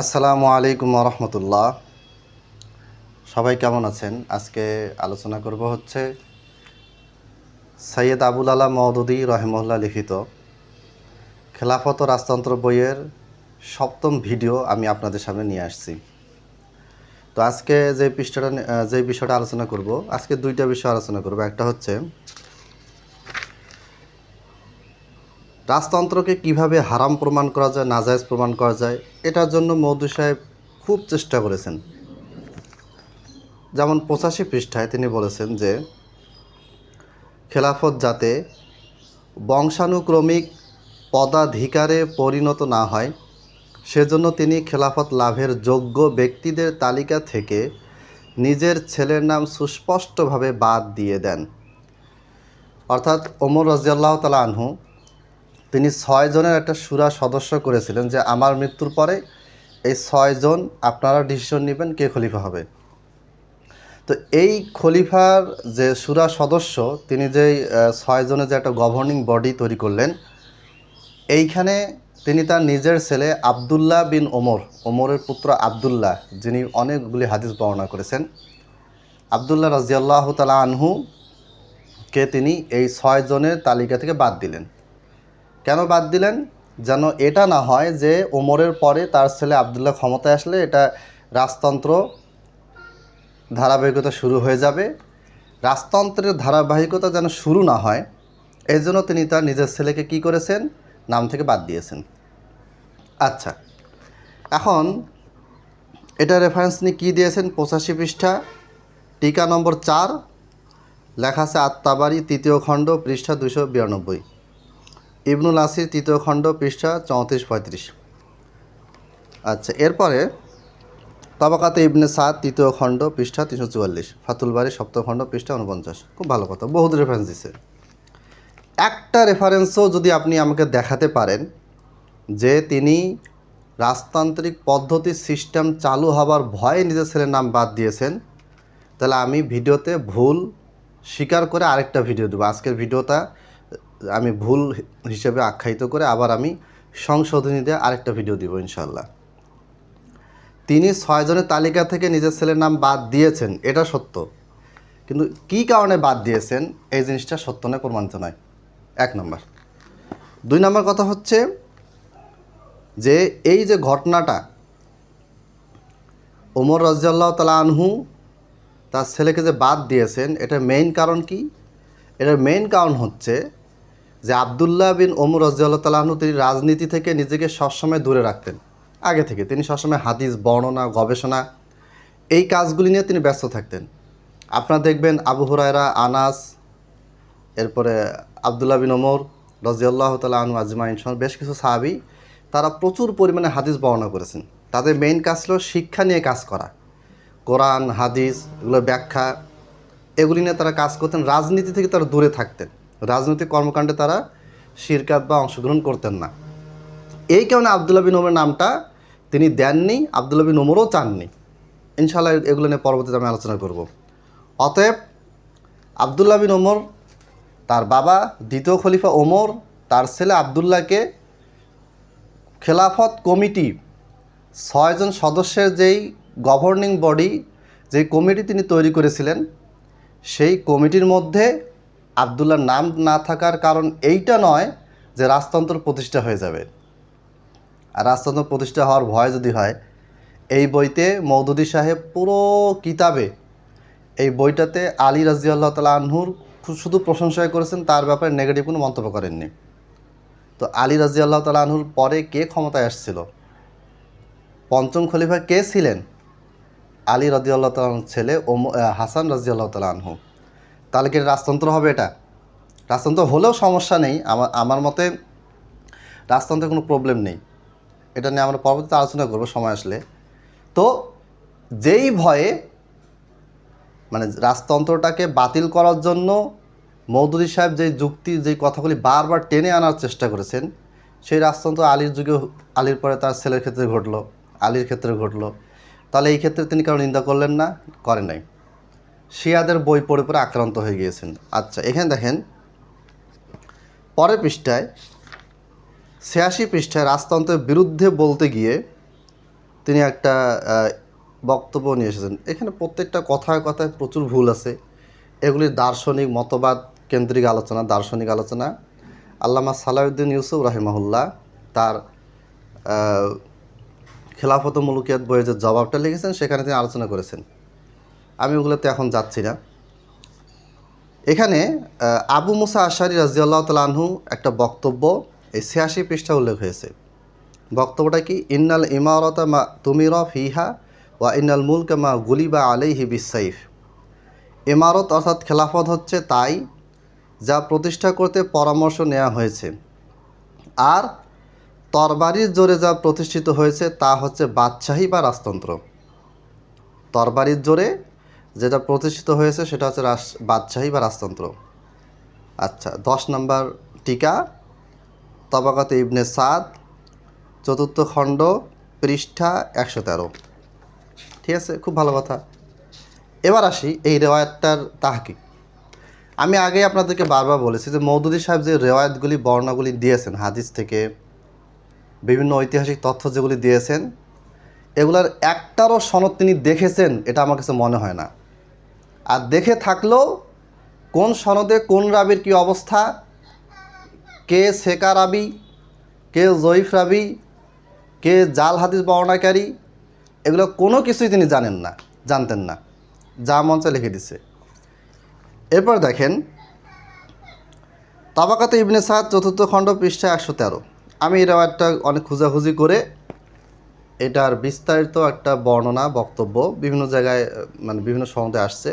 আসসালামু আলাইকুম রহমতুল্লাহ। সবাই কেমন আছেন? আজকে আলোচনা করব হচ্ছে সৈয়দ আবুল আলা মওদুদি রহেমউল্লাহ লিখিত খেলাফত রাজতন্ত্র বইয়ের সপ্তম ভিডিও আমি আপনাদের সামনে নিয়ে আসছি। তো আজকে যে পৃষ্ঠাটা যে বিষয়টা আলোচনা করব, আজকে দুইটা বিষয় আলোচনা করব। একটা হচ্ছে রাজতন্ত্রকে কীভাবে হারাম প্রমাণ করা যায়, নাজায়েজ প্রমাণ করা যায়, এটার জন্য মৌদু সাহেব খুব চেষ্টা করেছেন। যেমন পঁচাশি পৃষ্ঠায় তিনি বলেছেন যে, খেলাফত যাতে বংশানুক্রমিক পদাধিকারে পরিণত না হয়, সেজন্য তিনি খেলাফত লাভের যোগ্য ব্যক্তিদের তালিকা থেকে নিজের ছেলের নাম সুস্পষ্টভাবে বাদ দিয়ে দেন। অর্থাৎ ওমর রাজিয়াল্লাহ তালা আনহু তিনি ছয় জনের একটা সুরা সদস্য করেছিলেন যে আমার মৃত্যুর পরে এই ছয়জন আপনারা ডিসিশন নেবেন কে খলিফা হবে। তো এই খলিফার যে সুরা সদস্য, তিনি যে ছয় জনের যে একটা গভর্নিং বডি তৈরি করলেন, এইখানে তিনি তার নিজের ছেলে আবদুল্লাহ বিন ওমর, ওমরের পুত্র আবদুল্লাহ, যিনি অনেকগুলি হাদিস বর্ণনা করেছেন। আবদুল্লাহ রাজিয়াল্লাহ তালা আনহু কে তিনি এই ছয় জনের তালিকা থেকে বাদ দিলেন। কেন বাদ দিলেন? যেন এটা না হয় যে ওমরের পরে তার ছেলে আবদুল্লাহ ক্ষমতায় আসলে এটা রাজতন্ত্র ধারাবাহিকতা শুরু হয়ে যাবে। রাজতন্ত্রের ধারাবাহিকতা যেন শুরু না হয় এই জন্য তিনি তার নিজের ছেলেকে কি করেছেন? নাম থেকে বাদ দিয়েছেন। আচ্ছা এখন এটা রেফারেন্স নিয়ে কী দিয়েছেন? পঁচাশি পৃষ্ঠা, টিকা নম্বর চার, লেখা আছে আত্মাবাড়ি, তৃতীয় খণ্ড, পৃষ্ঠা দুশো বিরানব্বই। ইবনুল আসির তৃতীয় খণ্ড পৃষ্ঠা চৌত্রিশ পঁয়ত্রিশ। আচ্ছা এরপরে তবাকাতে ইবনে সাদ তৃতীয় খণ্ড পৃষ্ঠা তিনশো চুয়াল্লিশ, ফাতুল বাড়ি সপ্তম খণ্ড পৃষ্ঠা উনপঞ্চাশ খুব ভালো কথা, বহুত রেফারেন্স দিছে। একটা রেফারেন্সও যদি আপনি আমাকে দেখাতে পারেন যে তিনি রাজতান্ত্রিক পদ্ধতি সিস্টেম চালু হবার ভয়ে নিজের ছেলের নাম বাদ দিয়েছেন, তাহলে আমি ভিডিওতে ভুল স্বীকার করে আরেকটা ভিডিও দেবো। আজকের ভিডিওটা আমি ভুল হিসেবে আখ্যায়িত করে আবার আমি সংশোধনী দিয়ে আরেকটা ভিডিও দিব ইনশাল্লাহ তিনি ছয়জনের তালিকা থেকে নিজের ছেলের নাম বাদ দিয়েছেন, এটা সত্য। কিন্তু কি কারণে বাদ দিয়েছেন, এই জিনিসটা সত্য নয়, প্রমাণিত নয়। এক নম্বর। দুই নম্বর কথা হচ্ছে যে এই যে ঘটনাটা, ওমর রাজিয়াল্লাহ তালা আনহু তার ছেলেকে যে বাদ দিয়েছেন, এটার মেইন কারণ কি? এটার মেইন কারণ হচ্ছে যে আবদুল্লাহ বিন ওমর রাজিয়াল্লাহ তিনি রাজনীতি থেকে নিজেকে সবসময় দূরে রাখতেন। আগে থেকে তিনি সবসময় হাদিস, বর্ণনা, গবেষণা, এই কাজগুলি নিয়ে তিনি ব্যস্ত থাকতেন। আপনারা দেখবেন আবু হুরায়রা, আনাস, এরপরে আবদুল্লাহ বিন ওমর রাজিয়াল্লাহ তালা আনু আজমাইন বেশ কিছু সাহাবি, তারা প্রচুর পরিমাণে হাদিস বর্ণনা করেছেন। তাদের মেইন কাজ ছিল শিক্ষা নিয়ে কাজ করা। কোরআন, হাদিস, এগুলো ব্যাখ্যা, এগুলি নিয়ে তারা কাজ করতেন। রাজনীতি থেকে তারা দূরে থাকতেন। রাজনৈতিক কর্মকাণ্ডে তারা শিরকাত বা অংশগ্রহণ করতেন না। এই কারণে আবদুল্লাহ বিন ওমরের নামটা তিনি দেননি, আবদুল্লাহ বিন ওমরও চাননি। ইনশাল্লাহ এগুলো নিয়ে পরবর্তীতে আমি আলোচনা করব। অতএব আবদুল্লাহ বিন ওমর, তার বাবা দ্বিতীয় খলিফা ওমর, তার ছেলে আবদুল্লাহকে খেলাফত কমিটি, ছয়জন সদস্যের যেই গভর্নিং বডি যেই কমিটি তিনি তৈরি করেছিলেন, সেই কমিটির মধ্যে আবদুল্লার নাম না থাকার কারণ এইটা নয় যে রাজতন্ত্র প্রতিষ্ঠা হয়ে যাবে। আর রাজতন্ত্র প্রতিষ্ঠা হওয়ার ভয় যদি হয়, এই বইতে মৌদুদি সাহেব পুরো কিতাবে এই বইটাতে আলী রাজিয়াল্লাহ তালা আনহুর শুধু প্রশংসাই করেছেন, তার ব্যাপারে নেগেটিভ কোনো মন্তব্য করেননি। তো আলী রাজিয়াল্লাহ তালা আনহুর পরে কে ক্ষমতায় আসছিল? পঞ্চম খলিফা কে ছিলেন? আলী রাজিয়াল্লাহ তালাহর ছেলে ওম হাসান রাজিয়াল্লাহ তালা আনহু। তাহলে কি রাজতন্ত্র হবে এটা? রাজতন্ত্র হলেও সমস্যা নেই। আমার আমার মতে রাজতন্ত্রের কোনো প্রবলেম নেই। এটা নিয়ে আমরা পরবর্তীতে আলোচনা করব সময় আসলে। তো যেই ভয়ে মানে রাজতন্ত্রটাকে বাতিল করার জন্য মৌদুদি সাহেব যেই যুক্তি যেই কথাগুলি বারবার টেনে আনার চেষ্টা করেছেন, সেই রাজতন্ত্র আলীর যুগে আলীর পরে তার ছেলের ক্ষেত্রে ঘটলো, আলীর ক্ষেত্রে ঘটলো। তাহলে এই ক্ষেত্রে তিনি কারও নিন্দা করলেন না? করেন নাই। শিয়াদের বই পড়ে পড়ে আক্রান্ত হয়ে গিয়েছেন। আচ্ছা এখানে দেখেন, পরের পৃষ্ঠায়, ছিয়াশি পৃষ্ঠায় রাজতন্ত্রের বিরুদ্ধে বলতে গিয়ে তিনি একটা বক্তব্য নিয়ে এসেছেন। এখানে প্রত্যেকটা কথায় কথায় প্রচুর ভুল আছে। এগুলি দার্শনিক মতবাদ কেন্দ্রিক আলোচনা, দার্শনিক আলোচনা। আল্লামা সালাউদ্দিন ইউসুফ রাহিমাহুল্লাহ তার খেলাফত মুলুকিয়াত বইয়ের যে জবাবটা লিখেছেন, সেখানে তিনি আলোচনা করেছেন। আমি ওগুলোতে এখন যাচ্ছি না। এখানে আবু মুসা আশারি রাজিয়াল্লাহ তালাহু একটা বক্তব্য, এই ছিয়াশি পৃষ্ঠা উল্লেখ হয়েছে। বক্তব্যটা কি? ইন্নাল ইমারতা মা তুমির ফিহা ওয়া ইন্নাল মুলকা মা গুলিবা আলাইহি বিসাইফ ইমারত অর্থাৎ খেলাফত হচ্ছে তাই যা প্রতিষ্ঠা করতে পরামর্শ নেওয়া হয়েছে। আর তরবারির জোরে যা প্রতিষ্ঠিত হয়েছে তা হচ্ছে বাদশাহী বা রাজতন্ত্র। তরবারির জোরে যেটা প্রতিষ্ঠিত হয়েছে সেটা হচ্ছে রাস, বাদশাহী বা রাজতন্ত্র। আচ্ছা দশ নম্বর টিকা তবাকাত ইবনে সাদ, চতুর্থ খণ্ড, পৃষ্ঠা একশো তেরো। ঠিক আছে? খুব ভালো কথা। এবার আসি এই রেওয়ায়তটার তাহকিক। আমি আগে আপনাদেরকে বারবার বলেছি যে মৌদুদি সাহেব যে রেওয়ায়তগুলি, বর্ণাগুলি দিয়েছেন, হাদিস থেকে, বিভিন্ন ঐতিহাসিক তথ্য যেগুলি দিয়েছেন, এগুলার একটারও সনদ তিনি দেখেছেন, এটা আমার কাছে মনে হয় না। আর দেখে থাকলেও কোন সনদে কোন রাবির কি অবস্থা, কে সেকা রাবি, কে জয়ীফ রাবি, কে জাল হাদিস বর্ণাকারী, এগুলো কোনো কিছুই তিনি জানেন না, জানতেন না। যা মঞ্চে লিখে দিছে। এরপর দেখেন, তাবাকাতে ইবনে সাদ চতুর্থ খণ্ড পৃষ্ঠা একশো তেরো। আমি এই রেওয়ায়তটা অনেক খুঁজাখুঁজি করে এটার বিস্তারিত একটা বর্ণনা, বক্তব্য বিভিন্ন জায়গায় মানে বিভিন্ন সনদে আসছে।